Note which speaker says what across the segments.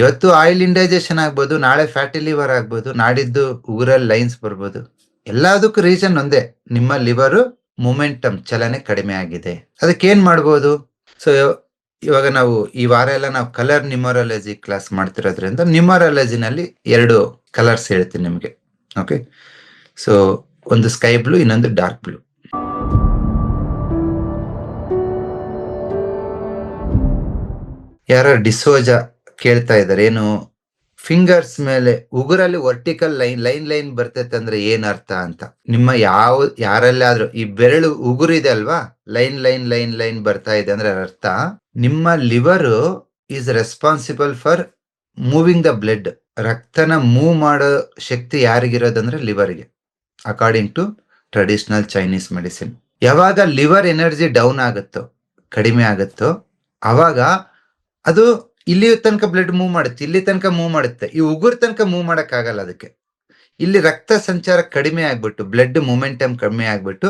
Speaker 1: ಇವತ್ತು oil indigestion ಆಗ್ಬೋದು, ನಾಳೆ ಫ್ಯಾಟಿ ಲಿವರ್ ಆಗ್ಬೋದು, ನಾಡಿದ್ದು ಉಗುರಲ್ಲಿ ಲೈನ್ಸ್ ಬರ್ಬೋದು. ಎಲ್ಲದಕ್ಕೂ ರೀಸನ್ ಒಂದೇ, ನಿಮ್ಮ ಲಿವರು ಮೊಮೆಂಟಮ್ ಚಲನೆ ಕಡಿಮೆ ಆಗಿದೆ. ಅದಕ್ಕೆ ಏನ್ ಮಾಡ್ಬೋದು? ಸೊ ಇವಾಗ ನಾವು ಈ ವಾರ ಎಲ್ಲ ನಾವು ಕಲರ್ ನ್ಯೂಮರಾಲಜಿ ಕ್ಲಾಸ್ ಮಾಡ್ತಿರೋದ್ರಿಂದ ನಿಮೋರಾಲಜಿನಲ್ಲಿ ಎರಡು ಕಲರ್ಸ್ ಹೇಳ್ತೀನಿ ನಿಮಗೆ. ಓಕೆ ಸೊ ಒಂದು ಸ್ಕೈ ಬ್ಲೂ ಇನ್ನೊಂದು ಡಾರ್ಕ್ ಬ್ಲೂ ಯಾರೋ ಡಿಸೋಜ ಕೇಳ್ತಾ ಇದ್ದಾರೆ. ಏನು ಫಿಂಗರ್ಸ್ ಮೇಲೆ ಉಗುರಲ್ಲಿ ವರ್ಟಿಕಲ್ ಲೈನ್ ಲೈನ್ ಲೈನ್ ಬರ್ತೈತೆ ಅಂದ್ರೆ ಏನ್ ಅರ್ಥ ಅಂತ. ನಿಮ್ಮ ಯಾವ, ಯಾರಲ್ಲಾದ್ರೂ ಈ ಬೆರಳು ಉಗುರು ಇದೆ ಅಲ್ವಾ? ಲೈನ್ ಲೈನ್ ಲೈನ್ ಲೈನ್ ಬರ್ತಾ ಇದೆ ಅಂದ್ರೆ ಅರ್ಥ. ನಿಮ್ಮ liver is responsible for moving the blood ರಕ್ತನ move ಮಾಡೋ ಶಕ್ತಿ ಯಾರಿಗಿರೋದಂದ್ರೆ ಲಿವರ್ಗೆ according to traditional Chinese medicine ಯಾವಾಗ ಲಿವರ್ ಎನರ್ಜಿ ಡೌನ್ ಆಗುತ್ತೋ, ಕಡಿಮೆ ಆಗುತ್ತೋ, ಅವಾಗ ಅದು ಇಲ್ಲಿ ತನಕ ಬ್ಲಡ್ ಮೂವ್ ಮಾಡುತ್ತೆ ಇಲ್ಲಿ ತನಕ ಮೂವ್ ಮಾಡುತ್ತೆ. ಈ ಉಗುರ್ ತನಕ ಮೂವ್ ಮಾಡಕ್ ಆಗಲ್ಲ ಅದಕ್ಕೆ. ಇಲ್ಲಿ ರಕ್ತ ಸಂಚಾರ ಕಡಿಮೆ ಆಗ್ಬಿಟ್ಟು ಬ್ಲಡ್ ಮೂಮೆಂಟಮ್ ಕಡಿಮೆ ಆಗ್ಬಿಟ್ಟು,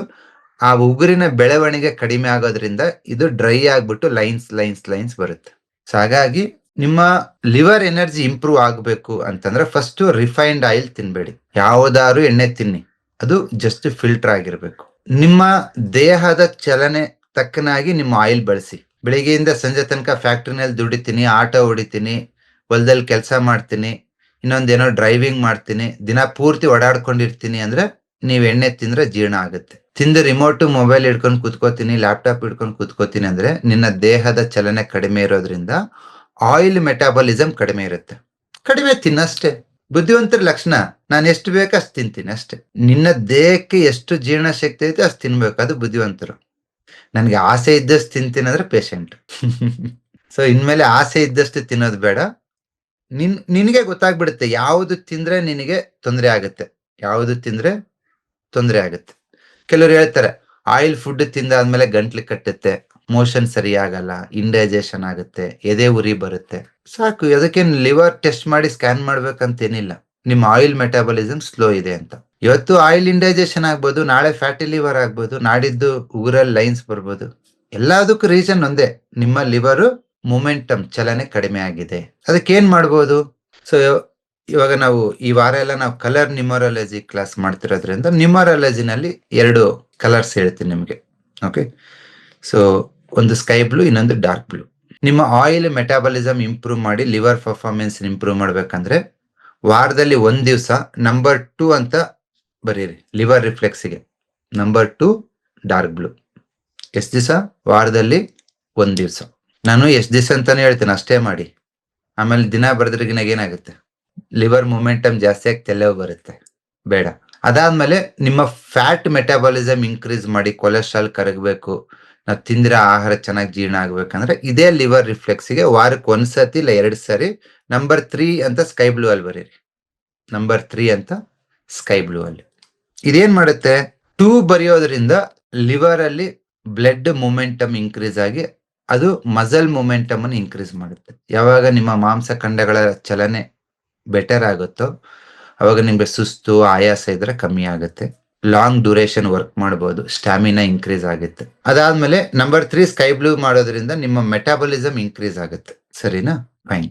Speaker 1: ಆ ಉಗುರಿನ ಬೆಳವಣಿಗೆ ಕಡಿಮೆ ಆಗೋದ್ರಿಂದ ಇದು ಡ್ರೈ ಆಗ್ಬಿಟ್ಟು ಲೈನ್ಸ್ ಲೈನ್ಸ್ ಲೈನ್ಸ್ ಬರುತ್ತೆ. ಸೊ ಹಾಗಾಗಿ ನಿಮ್ಮ ಲಿವರ್ ಎನರ್ಜಿ ಇಂಪ್ರೂವ್ ಆಗಬೇಕು ಅಂತಂದ್ರೆ ಫಸ್ಟ್ ರಿಫೈನ್ಡ್ ಆಯಿಲ್ ತಿನ್ಬೇಡಿ. ಯಾವ್ದಾದ್ರು ಎಣ್ಣೆ ತಿನ್ನಿ, ಅದು ಜಸ್ಟ್ ಫಿಲ್ಟರ್ ಆಗಿರ್ಬೇಕು. ನಿಮ್ಮ ದೇಹದ ಚಲನೆ ತಕ್ಕನಾಗಿ ನಿಮ್ಮ ಆಯಿಲ್ ಬಳಸಿ. ಬೆಳಿಗ್ಗೆಯಿಂದ ಸಂಜೆ ತನಕ ಫ್ಯಾಕ್ಟ್ರಿನಲ್ಲಿ ದುಡಿತೀನಿ, ಆಟೋ ಹೊಡಿತೀನಿ, ಹೊಲದಲ್ಲಿ ಕೆಲಸ ಮಾಡ್ತೀನಿ, ಇನ್ನೊಂದೇನೋ ಡ್ರೈವಿಂಗ್ ಮಾಡ್ತೀನಿ, ದಿನ ಪೂರ್ತಿ ಓಡಾಡ್ಕೊಂಡಿರ್ತೀನಿ ಅಂದ್ರೆ ನೀವು ಎಣ್ಣೆ ತಿಂದ್ರೆ ಜೀರ್ಣ ಆಗುತ್ತೆ. ತಿಂದು ರಿಮೋಟ್ ಮೊಬೈಲ್ ಹಿಡ್ಕೊಂಡು ಕೂತ್ಕೋತೀನಿ ಲ್ಯಾಪ್ಟಾಪ್ ಹಿಡ್ಕೊಂಡು ಕೂತ್ಕೋತೀನಿ ಅಂದ್ರೆ ನಿನ್ನ ದೇಹದ ಚಲನೆ ಕಡಿಮೆ ಇರೋದ್ರಿಂದ ಆಯಿಲ್ ಮೆಟಾಬಾಲಿಸಮ್ ಕಡಿಮೆ ಇರುತ್ತೆ. ಕಡಿಮೆ ತಿನ್ನಷ್ಟೇ. ಬುದ್ಧಿವಂತರ ಲಕ್ಷಣ, ನಾನು ಎಷ್ಟು ಬೇಕು ಅಷ್ಟು ತಿಂತೀನಿ ಅಷ್ಟೇ. ನಿನ್ನ ದೇಹಕ್ಕೆ ಎಷ್ಟು ಜೀರ್ಣ ಶಕ್ತಿ ಐತೆ ಅಷ್ಟು ತಿನ್ಬೇಕು, ಅದು ಬುದ್ಧಿವಂತರು. ನನ್ಗೆ ಆಸೆ ಇದ್ದಷ್ಟು ತಿಂತೀನಿ ಅಂದ್ರೆ ಪೇಷಂಟ್ ಸೊ ಇನ್ಮೇಲೆ ಆಸೆ ಇದ್ದಷ್ಟು ತಿನ್ನೋದು ಬೇಡ. ನಿನ್, ನಿನಗೆ ಗೊತ್ತಾಗ್ಬಿಡುತ್ತೆ ಯಾವುದು ತಿಂದ್ರೆ ನಿನಗೆ ತೊಂದರೆ ಆಗುತ್ತೆ. ಯಾವುದು ತಿಂದ್ರೆ ತೊಂದರೆ ಆಗುತ್ತೆ. ಕೆಲವರು ಹೇಳ್ತಾರೆ, ಆಯಿಲ್ ಫುಡ್ ತಿಂದಾದ್ಮೇಲೆ ಗಂಟ್ಲು ಕಟ್ಟುತ್ತೆ, ಮೋಷನ್ ಸರಿ ಆಗಲ್ಲ ಇಂಡೈಜೆಷನ್ ಆಗುತ್ತೆ, ಎದೆ ಉರಿ ಬರುತ್ತೆ. ಸಾಕು, ಅದಕ್ಕೇನು ಲಿವರ್ ಟೆಸ್ಟ್ ಮಾಡಿ ಸ್ಕ್ಯಾನ್ ಮಾಡ್ಬೇಕಂತೇನಿಲ್ಲ. ನಿಮ್ಮ ಆಯಿಲ್ ಮೆಟಾಬಲಿಸಮ್ ಸ್ಲೋ ಇದೆ ಅಂತ. ಇವತ್ತು ಆಯಿಲ್ ಇಂಡೈಜೆಷನ್ ಆಗ್ಬೋದು, ನಾಳೆ ಫ್ಯಾಟಿ ಲಿವರ್ ಆಗ್ಬೋದು, ನಾಡಿದ್ದು ಉಗುರಲ್ಲಿ ಲೈನ್ಸ್ ಬರ್ಬೋದು. ಎಲ್ಲದಕ್ಕೂ ರೀಸನ್ ಒಂದೇ, ನಿಮ್ಮ ಲಿವರ್ ಮೊಮೆಂಟಮ್ ಚಲನೆ ಕಡಿಮೆ ಆಗಿದೆ. ಅದಕ್ಕೆ ಏನ್ ಮಾಡ್ಬೋದು? ಸೊ ಇವಾಗ ನಾವು ಈ ವಾರ ಎಲ್ಲ ನಾವು ಕಲರ್ ನ್ಯೂಮರಾಲಜಿ ಕ್ಲಾಸ್ ಮಾಡ್ತಿರೋದ್ರಿಂದ ನಿಮೋರಾಲಜಿನಲ್ಲಿ ಎರಡು ಕಲರ್ಸ್ ಹೇಳ್ತೀನಿ ನಿಮಗೆ. ಓಕೆ ಸೊ ಒಂದು ಸ್ಕೈ ಬ್ಲೂ ಇನ್ನೊಂದು ಡಾರ್ಕ್ ಬ್ಲೂ ನಿಮ್ಮ ಆಯಿಲ್ ಮೆಟಾಬಲಿಸಮ್ ಇಂಪ್ರೂವ್ ಮಾಡಿ ಲಿವರ್ ಪರ್ಫಾರ್ಮೆನ್ಸ್ ಇಂಪ್ರೂವ್ ಮಾಡ್ಬೇಕಂದ್ರೆ ವಾರದಲ್ಲಿ ಒಂದ್ ದಿವಸ ನಂಬರ್ ಟೂ ಅಂತ ಬರೀರಿ. ಲಿವರ್ ರಿಫ್ಲೆಕ್ಸಿಗೆ ನಂಬರ್ ಟು ಡಾರ್ಕ್ ಬ್ಲೂ ಎಷ್ಟು ದಿವಸ? ವಾರದಲ್ಲಿ ಒಂದು ದಿವಸ. ನಾನು ಎಷ್ಟು ದಿವಸ ಅಂತಾನೆ ಹೇಳ್ತೇನೆ, ಅಷ್ಟೇ ಮಾಡಿ. ಆಮೇಲೆ ದಿನ ಬರೆದ್ರಿಗಿನಾಗ ಏನಾಗುತ್ತೆ? ಲಿವರ್ ಮೊಮೆಂಟಮ್ ಜಾಸ್ತಿ ಆಗಿ ತೆಲೆವು ಬರುತ್ತೆ. ಬೇಡ. ಅದಾದ್ಮೇಲೆ ನಿಮ್ಮ ಫ್ಯಾಟ್ ಮೆಟಾಬಾಲಿಸಮ್ ಇನ್ಕ್ರೀಸ್ ಮಾಡಿ ಕೊಲೆಸ್ಟ್ರಾಲ್ ಕರಗಬೇಕು, ನಾವು ತಿಂದಿರೋ ಆಹಾರ ಚೆನ್ನಾಗಿ ಜೀರ್ಣ ಆಗ್ಬೇಕಂದ್ರೆ ಇದೇ ಲಿವರ್ ರಿಫ್ಲೆಕ್ಸ್ಗೆ ವಾರಕ್ಕೆ ಒಂದ್ಸತಿ ಇಲ್ಲ ಎರಡು ಸರಿ ನಂಬರ್ ತ್ರೀ ಅಂತ ಸ್ಕೈ ಬ್ಲೂ ಅಲ್ಲಿ ಬರೀರಿ. ನಂಬರ್ ತ್ರೀ ಅಂತ ಸ್ಕೈ ಬ್ಲೂ ಅಲ್ಲಿ. ಇದೇನ್ ಮಾಡುತ್ತೆ? ಟೂ ಬರೆಯೋದ್ರಿಂದ ಲಿವರ್ ಅಲ್ಲಿ ಬ್ಲಡ್ ಮೊಮೆಂಟಮ್ ಇನ್ಕ್ರೀಸ್ ಆಗಿ ಅದು ಮಸಲ್ ಮೊಮೆಂಟಮ್ ಅನ್ನು ಇನ್ಕ್ರೀಸ್ ಮಾಡುತ್ತೆ. ಯಾವಾಗ ನಿಮ್ಮ ಮಾಂಸ ಖಂಡಗಳ ಚಲನೆ ಬೆಟರ್ ಆಗುತ್ತೋ, ಅವಾಗ ನಿಮ್ಗೆ ಸುಸ್ತು, ಆಯಾಸ ಇದ್ರೆ ಕಮ್ಮಿ ಆಗುತ್ತೆ. ಲಾಂಗ್ ಡ್ಯೂರೇಷನ್ ವರ್ಕ್ ಮಾಡಬಹುದು ಸ್ಟ್ಯಾಮಿನಾ ಇನ್ಕ್ರೀಸ್ ಆಗುತ್ತೆ. ಅದಾದ್ಮೇಲೆ ನಂಬರ್ ತ್ರೀ ಸ್ಕೈ ಬ್ಲೂ ಮಾಡೋದ್ರಿಂದ ನಿಮ್ಮ ಮೆಟಾಬಲಿಸಮ್ ಇನ್ಕ್ರೀಸ್ ಆಗುತ್ತೆ. ಸರಿನಾ? ಫೈನ್